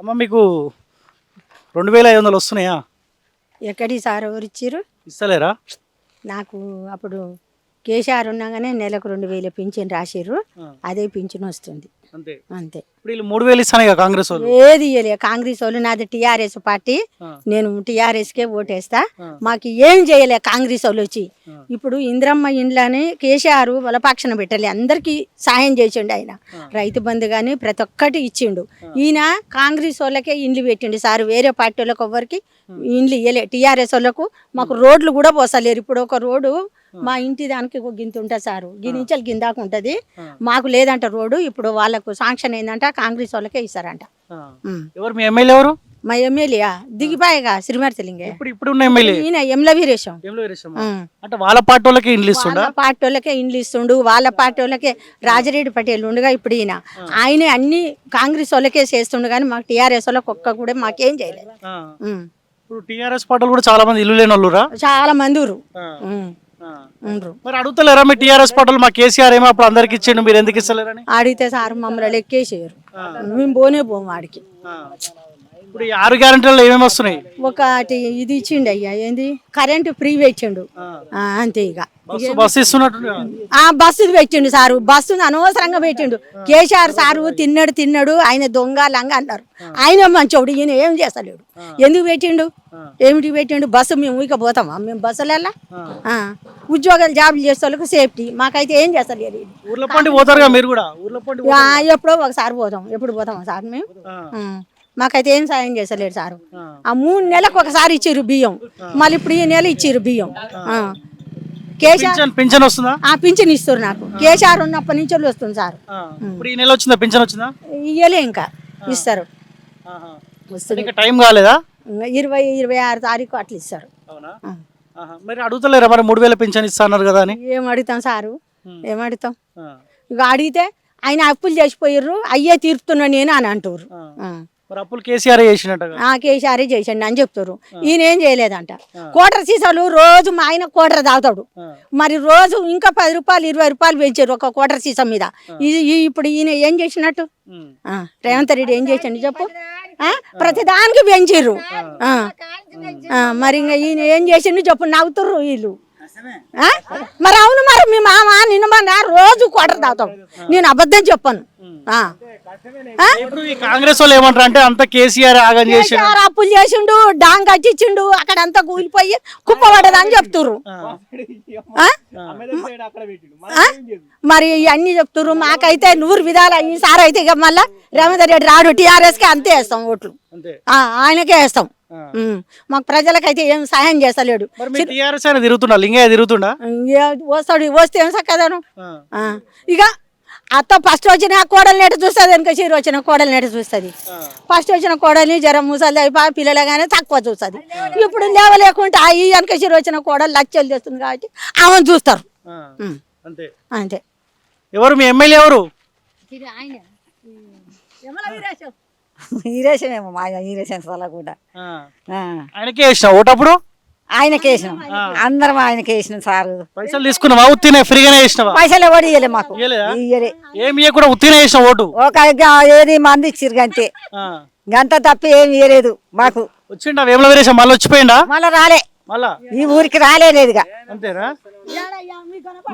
అమ్మ మీకు రెండు వేల ఐదు వందలు వస్తున్నాయా? ఎక్కడి సార్ ఎవరు ఇచ్చిర్రు ఇస్తలేరా? నాకు అప్పుడు కేసీఆర్ ఉండగానే నెలకు రెండు వేలు పింఛన్ రాసిర్రు. అదే పింఛన్ వస్తుంది. అంతే. అంతే. ఇప్పుడు వీళ్ళు మూడు వేలు ఇస్తానే కాంగ్రెస్ వాళ్ళు? ఏది ఇయ్యలే. కాంగ్రెస్ వాళ్ళు నాది టీఆర్ఎస్ పార్టీ. నేను టీఆర్ఎస్కే ఓటేస్తా. ఆ. మాకు ఏం చేయలే కాంగ్రెస్ వాళ్ళు వచ్చి. ఇప్పుడు ఇంద్రమ్మ ఇండ్లని కేసీఆర్ వాళ్ళ పక్షాన పెట్టలే. అందరికీ సాయం చేసిండు ఆయన. రైతు బంధు కానీ ప్రతి ఒక్కటి ఇచ్చిండు. ఈయన కాంగ్రెస్ వాళ్ళకే ఇండ్లు పెట్టిండు సార్. వేరే పార్టీ వాళ్ళకి ఎవ్వరికి ఇండ్లు ఇయ్యలే. టీఆర్ఎస్ వాళ్ళకు మాకు రోడ్లు కూడా పోసలేరు. ఇప్పుడు ఒక రోడ్డు మా ఇంటి దానికి ఒక గింత ఉంటుంది సారు. గినించలు గిందాకు ఉంటుంది. మాకు లేదంట రోడ్డు. ఇప్పుడు వాళ్ళకు శాంక్షన్ అయిందంట కాంగ్రెస్ వాళ్ళకే ఇస్తారంట. ఎవరు మీ ఎమ్మెల్యే ఎవరు? మా ఎమ్మెల్యే దిగిపాయగా శ్రీమర్తలింగే ఇప్పుడు ఇప్పుడు ఉన్న ఎమ్మెల్యే? ఈయన ఎమ్ల వీరేశం. అంటే వాళ్ళ పార్టీ వాళ్ళకి ఇండ్లు ఇస్తుండా? వాళ్ళ పార్టీ వాళ్ళకే ఇండ్లు ఇస్తుండు. వాళ్ళ పార్టీ వాళ్ళకే రాజరెడ్డి పటేల్ ఉండగా ఇప్పుడు ఈయన. ఆయనే అన్ని కాంగ్రెస్ వాళ్ళకే చేస్తుండు కానీ మాకు టీఆర్ఎస్ వాళ్ళకి ఒక్క కూడా మాకేం చేయలేదు. ఇప్పుడు టీఆర్ఎస్ పార్టీలు కూడా చాలా మంది ఇల్లు లేని వాళ్ళురా? చాలా మంది ఊరు. ఉండ్రు. మరి అడుగుతలేరా మీ టీఆర్ఎస్ పార్టీలు మా కేసీఆర్ ఏమో అప్పుడు అందరికి ఇచ్చిండు మీరు ఎందుకు ఇస్తలేరని? అడిగితే సార్ మమ్మల్ని లెక్కేసేయరు. మేము పోనే పోము ఆడికి. ఆ. ఇప్పుడు ఈ ఆరు గ్యారంటీలు ఏమేమి వస్తున్నాయి? ఒకటి ఇది ఇచ్చిండు అయ్యా ఏంది? కరెంటు ఫ్రీ ఆ. ఆ, అంతే ఇక. బస్సు బస్సు ఇస్తున్నట్టు ఆ బస్సు పెట్టిండు సారు. బస్సు అనవసరంగా పెట్టిండు. కేసీఆర్ సారు తిన్నాడు తిన్నాడు ఆయన దొంగ లంగ అన్నారు. ఆయన మంచోడు ఈయన ఏం చేస్తలేడు. ఎందుకు పెట్టిండు? ఏమిటి పెట్టిండు? బస్సు మేము ఊరిక పోతామా? మేము బస్సులల్లా ఆ. ఉద్యోగాలు జాబులు చేసే వాళ్ళకి సేఫ్టీ. మాకైతే ఏం చేస్తలేరు వీళ్ళు. ఊర్లో పండి పోతారుగా మీరు కూడా? ఊర్లో పండి ఆ, ఎప్పుడో ఒకసారి పోతాం. ఎప్పుడు పోతామా సార్ మేము? ఆ. మాకైతే ఏం సాయం చేస్తలేడు సారు. ఆ. మూడు నెలలకు ఒకసారి ఇచ్చిర్రు బియ్యం. మళ్ళీ ఇప్పుడు ఈ నెల ఇచ్చిర్రు బియ్యం. కేసీఆర్ పింఛన్ వస్తుందా? ఆ పింఛన్ ఇస్తారు నాకు. కేసీఆర్ ఉన్నప్పటి నుంచి వస్తుంది సార్. ఇప్పుడు ఈ నెల వచ్చిందా? పింఛన్ వచ్చిందా? ఇయ్యలే ఇంకా. ఇస్తారు. వస్తుంది. ఇంకా టైం కాలేదా? ఇరవై ఇరవై ఆరు తారీఖు అట్లా ఇస్తారు. మరి అడుగుతలేరా మరి మూడు వేల పింఛన్ ఇస్తా అన్నారు కదా అని? ఏం అడుగుతాం సారు. ఏం అడుగుతాం. ఇక అడిగితే ఆయన అప్పులు చేసిపోయారు అయ్యే తీర్పుతున్నా నేను అని అంటారు. మరి అప్పులు కేసీఆర్ చేసినట్టు ఆ కేసీఆర్ చేసండి అని చెప్తారు ఈయన ఏం చేయలేదంట. కోటర సీసాలు రోజు మా ఆయన కోటర తాగుతాడు. మరి రోజు ఇంకా పది రూపాయలు ఇరవై రూపాయలు పెంచారు ఒక కోటర సీసా మీద. ఇప్పుడు ఈయన ఏం చేసినట్టు? ఆ, రేవంత్ రెడ్డి ఏం చేసిండు చెప్పు. ప్రతి దానికి. ఆ, మరి ఇంకా ఈయన ఏం చేసిండు చెప్పు నవ్వుతుర్రు వీళ్ళు? మరి అవును మరి మీ మామ నిన్న రోజు కోటర తాగుతాడు నేను అబద్ధం చెప్పాను? ఇప్పుడు ఈ కాంగ్రెస్ వాళ్ళు ఏమంటారు అంటే అంత కేసీఆర్ ఆగం చేసి అప్పులు చేసిండు డాంగ్ కట్టించిండు అక్కడ అంతా కూలిపోయి కుప్ప పడ్డదని చెప్తుర్రు? మరి ఇవన్నీ చెప్తుర్రు మాకైతే నూరు విధాలు ఈసారి అయితే ఇక మళ్ళా రేవంత్ రెడ్డి రాడు టీఆర్ఎస్కి అంతే వేస్తాం ఓట్లు. ఆయనకే వేస్తాం. మాకు ప్రజలకైతే ఏం సహాయం చేస్తలేడు. టీఆర్ఎస్ తిరుగుతుండా? లింగయ్య తిరుగుతుండా? ఏ- వస్తాడు వస్తే ఏం సక్కదను. ఇక అత్త ఫస్ట్ వచ్చిన కోడలు నెట చూస్తుంది? వెనక చీర వచ్చిన కోడలు నెట చూస్తుంది? ఫస్ట్ వచ్చిన కోడల్ని జ్వరం ముసలి అయిపోయి పిల్లలుగానే తక్కువ చూస్తుంది. ఇప్పుడు లేవలేకుంటే అయ్యి వెనక చీర వచ్చిన కోడలు లచ్చలు చేస్తుంది కాబట్టి ఆమెను చూస్తారు. అంతే. అంతే. ఎవరు మీ ఎమ్మెల్యే ఎవరు? ఈరేసమేమో మా ఈరేసిన స్థల కూడా ఆ. ఆ. ఆయనకే వేసిన ఓటప్పుడు? ఆయనకే వేసినాం. అందరం ఆయనకే వేసినాం సారు. పైసలు తీసుకున్నావా? ఉత్తినే ఫ్రీగానే వేసినావా? పైసలు ఎవరు ఇయ్యలే మాకు? ఇయ్యలే. ఏమి ఇయ్య ఉత్తినే వేసిన ఓటు? ఒక ఏది మంది ఇచ్చిరు గంతే. గంట తప్పి ఏమి ఇయ్యలేదు మాకు. వచ్చిండా? వేముల వీరేశం మళ్ళీ వచ్చిపోయిండా? మళ్ళా రాలే. మళ్ళా? ఈ ఊరికి రాలేదుగా అంతేనా?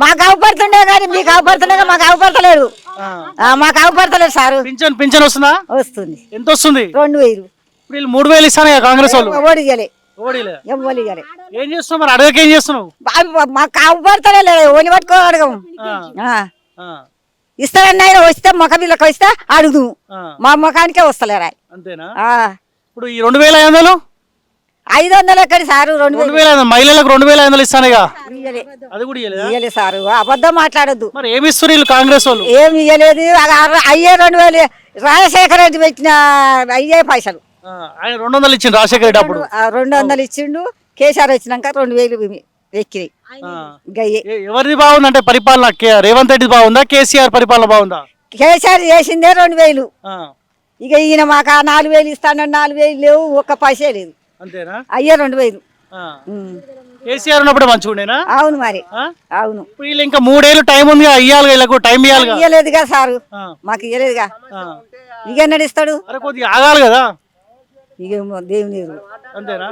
మాకు అవపడుతుండే కానీ మీకు అవపడుతుండే మాకు అవపడతలేదు. మాకు అవపడతలేదు సారు. పింఛన్ పింఛన్ వస్తుందా? వస్తుంది. ఎంత వస్తుంది? రెండు వేలు. ఇప్పుడు మూడు వేలు ఇస్తాను కాంగ్రెస్ వాళ్ళు? ఇయ్యలే. ఓడిలే ఎవరు ఇయ్యలే ఏం చేస్తున్నావు మరి? అడగక ఏం చేస్తున్నావు? అవి మాకు అవపడతలేదు ఓని పట్టుకో అడగము ఆ. ఆ. ఆ. ఇస్తారన్న ఆయన వస్తే మొఖ వీళ్ళకి వస్తే అడుగు. మా ముఖానికే వస్తలేరా అంతేనా. ఇప్పుడు ఈ రెండు వేల ఐదు వందలు? ఐదు వందలు ఎక్కడి సారు? రెండు రెండు వేల. మహిళలకు రెండు వేల ఐదు వందలు ఇస్తానుగా ఇయ్యలే. అది కూడా ఇయ్యలేదా? ఇయ్యలే సారు. అబద్ధం మాట్లాడొద్దు. మరి ఏమి వీళ్ళు కాంగ్రెస్ వాళ్ళు? ఏమి ఇయ్యలేదు. అర- అయ్యే రెండు వేలు. రాజశేఖర రెడ్డి పెట్టిన అయ్యే పైసలు. ఆయన రెండు వందలు ఇచ్చిండు రాజశేఖర రెడ్డి అప్పుడు. ఆ రెండు వందలు ఇచ్చిండు. కేసీఆర్ వచ్చినాక రెండు వేలు ఎక్కినాయి. గయ్యే. ఎవరిది బాగుంది అంటే పరిపాలన కే- రేవంత్ రెడ్డి బాగుందా? కేసీఆర్ పరిపాలన బాగుందా? కేసీఆర్ చేసిందే రెండు వేలు. ఆ. ఇక ఈయన మాకు ఆ నాలుగు వేలు ఇస్తానని నాలుగు వేలు లేవు ఒక్క పైసే లేదు. అంతేనా? అయ్యే రెండు వేలు. ఆ. ఉమ్. కేసీఆర్ ఉన్నప్పుడు మంచిగా ఉండేనా అవును మరి. ఆ? అవును. ఇప్పుడు వీళ్ళు ఇంకా మూడేళ్ళు టైం ఉంది ఇవ్వాలి వీళ్ళకు టైం ఇవ్వాలిగా ఇయ్యలేదుగా సారు. మాకు ఇయ్యలేదుగా. ఇక అరే కొద్దిగా ఆగాలి కదా. ఇక దేవుని ఎరుగు. అంతేనా